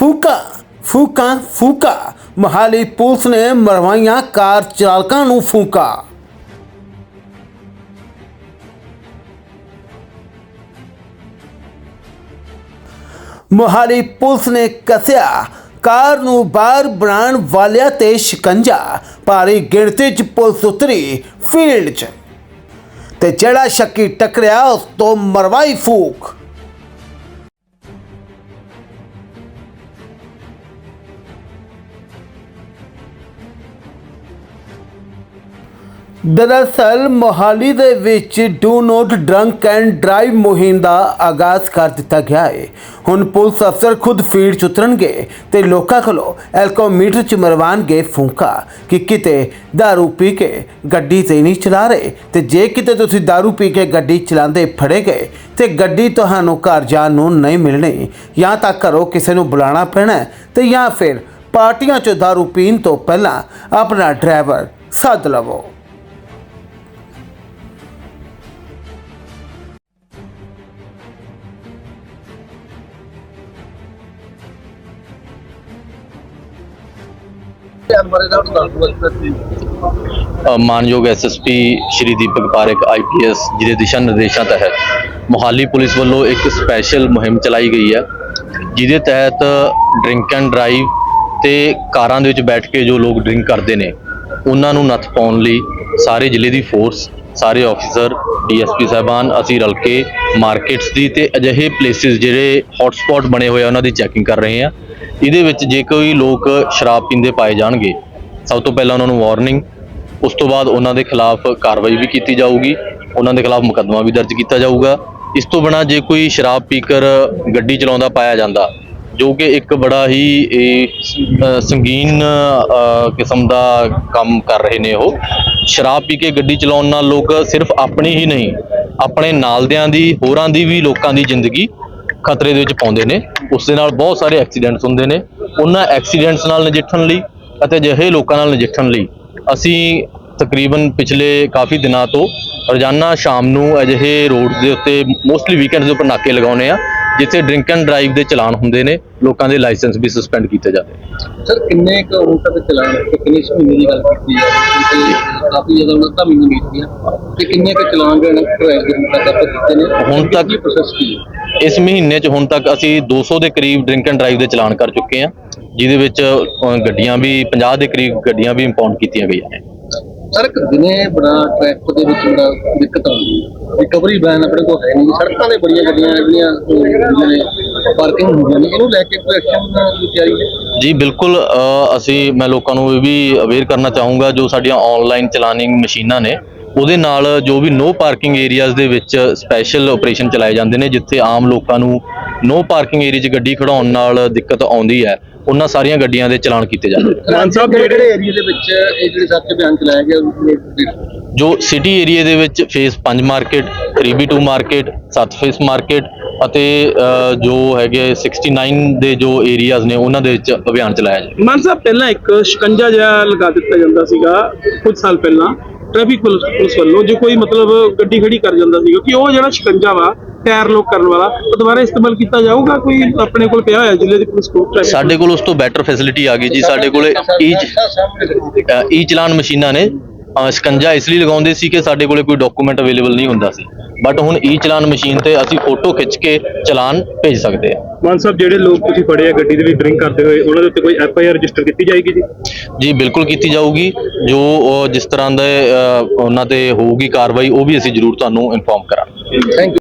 Fuca ਫੂਕਾ ਫੂਕਾ। Mohali police ਨੇ ਮਰਵਾਈਆਂ ਕਾਰ ਚਾਲਕਾਂ ਨੂੰ ਫੂਕਾ। ਮੋਹਾਲੀ ਪੁਲਿਸ ਨੇ ਕਸਿਆ, ਕਾਰ ਨੂੰ ਬਾਹਰ ਬਣਾਉਣ ਵਾਲਿਆਂ ਤੇ ਸ਼ਿਕੰਜਾ। ਭਾਰੀ ਗਿਣਤੀ 'ਚ ਪੁਲਿਸ ਉਤਰੀ ਫੀਲਡ 'ਚ। ਤੇ ਜਿਹੜਾ ਸ਼ੱਕੀ ਟਕਰਿਆ, ਉਸ ਤੋਂ ਮਰਵਾਈ ਫੂਕ। ਦਰਅਸਲ ਮੋਹਾਲੀ ਦੇ ਵਿੱਚ do not drunk and drive ਮੁਹਿੰਮ ਦਾ ਆਗਾਜ਼ ਕਰ ਦਿੱਤਾ ਗਿਆ ਹੈ ਹੁਣ ਪੁਲਿਸ ਅਫਸਰ ਖੁਦ ਫੀਲਡ 'ਚ ਉਤਰਨਗੇ ਤੇ ਲੋਕਾਂ ਕੋਲੋਂ ਐਲਕੋਮੀਟਰ 'ਚ ਮਰਵਾਨਗੇ ਫੂੰਕਾ ਕਿ ਕਿਤੇ दारू ਪੀ ਕੇ ਗੱਡੀ ਤੇ ਨਹੀਂ ਚਲਾ ਰਹੇ ਤੇ ਜੇ ਕਿਤੇ ਤੁਸੀਂ दारू ਪੀ ਕੇ ਗੱਡੀ ਚਲਾਉਂਦੇ ਫੜੇ ਗਏ ਤੇ ਗੱਡੀ ਤੁਹਾਨੂੰ ਘਰ ਜਾਣ ਨੂੰ ਨਹੀਂ ਮਿਲਣੀ ਜਾਂ ਤਾਂ ਘਰੋਂ ਕਿਸੇ ਨੂੰ ਬੁਲਾਉਣਾ ਪੈਣਾ ਹੈ ਤੇ ਜਾਂ ਫਿਰ ਪਾਰਟੀਆਂ 'ਚ दारू ਪੀਣ ਤੋਂ ਪਹਿਲਾਂ ਆਪਣਾ ਡਰਾਈਵਰ ਸੱਦ ਲਵੋ ਮਾਨਯੋਗ ਐਸਐਸਪੀ ਸ਼੍ਰੀ ਦੀਪਕ ਪਾਰੇਖ ਆਈਪੀਐਸ ਜਿਹਦੇ ਦਿਸ਼ਾ ਨਿਰਦੇਸ਼ਾਂ ਤਹਿਤ ਮੋਹਾਲੀ ਪੁਲਿਸ ਵੱਲੋਂ ਇੱਕ ਸਪੈਸ਼ਲ ਮੁਹਿੰਮ ਚਲਾਈ ਗਈ ਹੈ, ਜਿਹਦੇ ਤਹਿਤ ਡਰਿੰਕ ਐਂਡ ਡਰਾਈਵ ਤੇ ਕਾਰਾਂ ਦੇ ਵਿੱਚ ਬੈਠ ਕੇ ਜੋ ਲੋਕ ਡਰਿੰਕ ਕਰਦੇ ਨੇ, ਉਹਨਾਂ ਨੂੰ ਨੱਥ ਪਾਉਣ ਲਈ ਸਾਰੇ ਜ਼ਿਲ੍ਹੇ ਦੀ ਫੋਰਸ ਸਾਰੇ ਆਫੀਸਰ ਡੀਐਸਪੀ ਸਾਹਿਬਾਨ, ਅਸੀਂ ਰਲ ਕੇ ਮਾਰਕੀਟਸ ਦੀ ਤੇ ਅਜਿਹੇ ਪਲੇਸਿਸ ਜਿਹੜੇ ਹੌਟਸਪੌਟ ਬਣੇ ਹੋਏ ਆ, ਉਹਨਾਂ ਦੀ ਚੈਕਿੰਗ ਕਰ ਰਹੇ ਆ ਇਹਦੇ ਵਿੱਚ ਜੇ ਕੋਈ ਲੋਕ ਸ਼ਰਾਬ ਪੀਂਦੇ ਪਾਏ ਜਾਣਗੇ, ਸਭ ਤੋਂ ਪਹਿਲਾਂ ਉਹਨਾਂ ਨੂੰ ਵਾਰਨਿੰਗ ਉਸ ਤੋਂ ਬਾਅਦ ਉਹਨਾਂ ਦੇ ਖਿਲਾਫ ਕਾਰਵਾਈ ਵੀ ਕੀਤੀ ਜਾਊਗੀ, ਉਹਨਾਂ ਦੇ ਖਿਲਾਫ ਮੁਕੱਦਮਾ ਵੀ ਦਰਜ ਕੀਤਾ ਜਾਊਗਾ। ਇਸ ਤੋਂ ਬਿਨਾਂ ਜੇ ਕੋਈ ਸ਼ਰਾਬ ਪੀਕਰ ਗੱਡੀ ਚਲਾਉਂਦਾ ਪਾਇਆ ਜਾਂਦਾ, ਜੋ ਕਿ ਇੱਕ ਬੜਾ ਹੀ ਸੰਗੀਨ ਕਿਸਮ ਦਾ ਕੰਮ ਕਰ ਰਹੇ ਨੇ ਉਹ ਸ਼ਰਾਬ ਪੀ ਕੇ ਗੱਡੀ ਚਲਾਉਣ ਨਾਲ ਲੋਕ ਸਿਰਫ ਆਪਣੀ ਹੀ ਨਹੀਂ, ਆਪਣੇ ਨਾਲਦਿਆਂ ਦੀ, ਹੋਰਾਂ ਦੀ ਵੀ ਲੋਕਾਂ ਦੀ ਜ਼ਿੰਦਗੀ ਖਤਰੇ ਦੇ ਵਿੱਚ ਪਾਉਂਦੇ ਨੇ। ਉਸ ਦੇ ਨਾਲ ਬਹੁਤ ਸਾਰੇ ਐਕਸੀਡੈਂਟਸ ਹੁੰਦੇ ਨੇ। ਉਹਨਾਂ ਐਕਸੀਡੈਂਟਸ ਨਾਲ ਨਜਿੱਠਣ ਲਈ ਅਤੇ ਅਜਿਹੇ ਲੋਕਾਂ ਨਾਲ ਨਜਿੱਠਣ ਲਈ ਅਸੀਂ ਤਕਰੀਬਨ ਪਿਛਲੇ ਕਾਫੀ ਦਿਨਾਂ ਤੋਂ ਰੋਜ਼ਾਨਾ ਸ਼ਾਮ ਨੂੰ ਅਜਿਹੇ ਰੋਡ ਦੇ ਉੱਤੇ ਮੋਸਟਲੀ ਵੀਕਐਂਡਸ ਦੇ ਉੱਪਰ ਨਾਕੇ ਲਗਾਉਨੇ ਆ ਜਿੱਥੇ ਡਰਿੰਕ ਐਂਡ ਡਰਾਈਵ ਦੇ ਚਲਾਨ ਹੁੰਦੇ ਨੇ ਲੋਕਾਂ ਦੇ ਲਾਇਸੈਂਸ ਵੀ ਸਸਪੈਂਡ ਕੀਤੇ ਜਾਂਦੇ ਨੇ। ਸਰ ਕਿੰਨੇ ਕੁ ਹੁਣ ਤੱਕ ਚਲਾਣ ਤੇ ਕਿੰਨੇ ਮਹੀਨੇ ਦੀ ਗੱਲ ਕੀਤੀ ਹੈ? ਕਾਫੀ ਜ਼ਿਆਦਾ ਉਹਨਾਂ ਦਾ ਮਹੀਨੇ ਬੀਤ ਗਿਆ ਤੇ ਕਿੰਨੇ ਕੁ ਚਲਾਨ ਜਿਹੜੇ ਟ੍ਰੈਕ ਦੇ ਹੁਣ ਤੱਕ ਕੀਤੇ ਨੇ? ਹੁਣ ਤੱਕ- ਕੀ ਪ੍ਰੋਸੈਸ ਕੀ ਹੈ? ਇਸ ਮਹੀਨੇ 'ਚ ਹੁਣ ਤੱਕ ਅਸੀਂ 200 ਦੇ ਕਰੀਬ ਡਰਿੰਕ ਐਂਡ ਡਰਾਈਵ ਦੇ ਚਲਾਨ ਕਰ ਚੁੱਕੇ ਹਾਂ ਜਿਹਦੇ ਵਿੱਚ ਗੱਡੀਆਂ ਵੀ 50 ਦੇ ਕਰੀਬ ਗੱਡੀਆਂ ਵੀ ਇੰਪਾਊਂਡ ਕੀਤੀਆਂ ਗਈਆਂ ਨੇ। ਸਰ ਦਿਨੇ ਬੜਾ ਟ੍ਰੈਫਿਕ ਦੇ ਵਿੱਚ ਬੜਾ ਦਿੱਕਤ ਆਉਂਦੀ ਹੈ। ਰਿਕਵਰੀ ਵੈਨ ਆਪਣੇ ਕੋਲ ਹੈ ਨਹੀਂ। ਸੜਕਾਂ ਤੇ ਬੜੀਆਂ ਗੱਡੀਆਂ ਜਿਹੜੀਆਂ ਨੇ ਪਾਰਕਿੰਗ ਹੁੰਦੀਆਂ ਨੇ, ਇਹਨੂੰ ਲੈ ਕੇ ਕੋਈ ਐਕਸ਼ਨ ਦੀ ਤਿਆਰੀ ਹੈ? ਜੀ, ਬਿਲਕੁਲ ਅਸੀਂ, ਮੈਂ ਲੋਕਾਂ ਨੂੰ ਇਹ ਵੀ ਅਵੇਅਰ ਕਰਨਾ ਚਾਹੂੰਗਾ, ਜੋ ਸਾਡੀਆਂ ਆਨਲਾਈਨ ਚਲਾਨਿੰਗ ਮਸ਼ੀਨਾਂ ਨੇ, ਉਹਦੇ ਨਾਲ ਜੋ ਵੀ ਨੋ ਪਾਰਕਿੰਗ ਏਰੀਆਜ਼ ਦੇ ਵਿੱਚ ਸਪੈਸ਼ਲ ਆਪਰੇਸ਼ਨ ਚਲਾਏ ਜਾਂਦੇ ਨੇ, ਜਿੱਥੇ ਆਮ ਲੋਕਾਂ ਨੂੰ ਨੋ ਪਾਰਕਿੰਗ ਏਰੀਆ 'ਚ ਗੱਡੀ ਖੜਾਉਣ ਨਾਲ ਦਿੱਕਤ ਆਉਂਦੀ ਹੈ ਉਹਨਾਂ ਸਾਰੀਆਂ ਗੱਡੀਆਂ ਦੇ ਚਲਾਨ ਕੀਤੇ ਜਾਂਦੇ ਨੇ। ਮਾਨ ਸਾਹਿਬ ਜਿਹੜੇ ਏਰੀਆ ਦੇ ਵਿੱਚ ਇਹ ਜਿਹੜੇ ਸੱਚ ਬਿਆਨ ਚਲਾਇਆ ਗਿਆ ਉਹ- ਜੋ ਸਿਟੀ ਏਰੀਆ ਦੇ ਵਿੱਚ phase 5 market 3B2 market 7 phase market ਅਤੇ ਜੋ ਹੈਗੇ 69 ਦੇ ਜੋ ਏਰੀਆਜ਼ ਨੇ ਉਹਨਾਂ ਦੇ ਵਿੱਚ ਅਭਿਆਨ ਚਲਾਇਆ ਜਾਏ। ਮਾਨ ਸਾਹਿਬ ਪਹਿਲਾਂ ਇੱਕ ਸ਼ਿਕੰਜਾ ਜਿਹਾ ਲਗਾ ਦਿੱਤਾ ਜਾਂਦਾ ਸੀਗਾ ਕੁਝ ਸਾਲ ਪਹਿਲਾਂ ਟ੍ਰੈਫਿਕ ਪੁਲਿਸ ਪੁਲਿਸ ਵੱਲੋਂ ਜੇ ਕੋਈ ਮਤਲਬ ਗੱਡੀ ਖੜੀ ਕਰ ਜਾਂਦਾ ਸੀਗਾ ਕਿ ਉਹ ਜਿਹੜਾ ਸ਼ਿਕੰਜਾ ਵਾ ਟਾਇਰ ਲੋਕ ਕਰਨ ਵਾਲਾ ਉਹ ਦੁਬਾਰਾ ਇਸਤੇਮਾਲ ਕੀਤਾ ਜਾਊਗਾ? ਕੋਈ ਆਪਣੇ ਕੋਲ ਪਿਆ ਹੋਇਆ ਜ਼ਿਲ੍ਹੇ ਦੀ ਪੁਲਿਸ ਕੋਲ ਸਾਡੇ ਕੋਲ ਉਸ ਤੋਂ ਬੈਟਰ ਫੈਸਿਲਿਟੀ ਆ ਗਈ ਜੀ। ਸਾਡੇ ਕੋਲੇ ਈ ਈ ਚਲਾਨ ਮਸ਼ੀਨਾਂ ਨੇ। ਸ਼ਿਕੰਜਾ ਇਸ ਲਈ ਲਗਾਉਂਦੇ ਸੀ ਕਿ ਸਾਡੇ ਕੋਲੇ ਕੋਈ ਡਾਕੂਮੈਂਟ ਅਵੇਲੇਬਲ ਨਹੀਂ ਹੁੰਦਾ ਸੀ। ਬਟ ਹੁਣ ਈ ਚਲਾਨ ਮਸ਼ੀਨ ਤੇ ਅਸੀਂ ਫੋਟੋ ਖਿੱਚ ਕੇ ਚਲਾਨ ਭੇਜ ਸਕਦੇ ਹਾਂ। ਮਾਨ ਸਾਹਿਬ ਜਿਹੜੇ ਲੋਕ ਤੁਸੀਂ ਫੜੇ ਆ ਗੱਡੀ ਦੇ ਵਿੱਚ ਡਰਿੰਕ ਕਰਦੇ ਹੋਏ ਉਹਨਾਂ ਦੇ ਉੱਤੇ ਕੋਈ ਐਫ ਆਈ ਆਰ ਰਜਿਸਟਰ ਕੀਤੀ ਜਾਏਗੀ ਜੀ? ਜੀ ਬਿਲਕੁਲ ਕੀਤੀ ਜਾਊਗੀ। ਜੋ ਜਿਸ ਤਰ੍ਹਾਂ ਦੇ ਉਹਨਾਂ ਤੇ ਹੋਊਗੀ ਕਾਰਵਾਈ ਉਹ ਵੀ ਅਸੀਂ ਜ਼ਰੂਰ ਤੁਹਾਨੂੰ ਇਨਫੋਰਮ ਕਰਾਂਗੇ। Thank you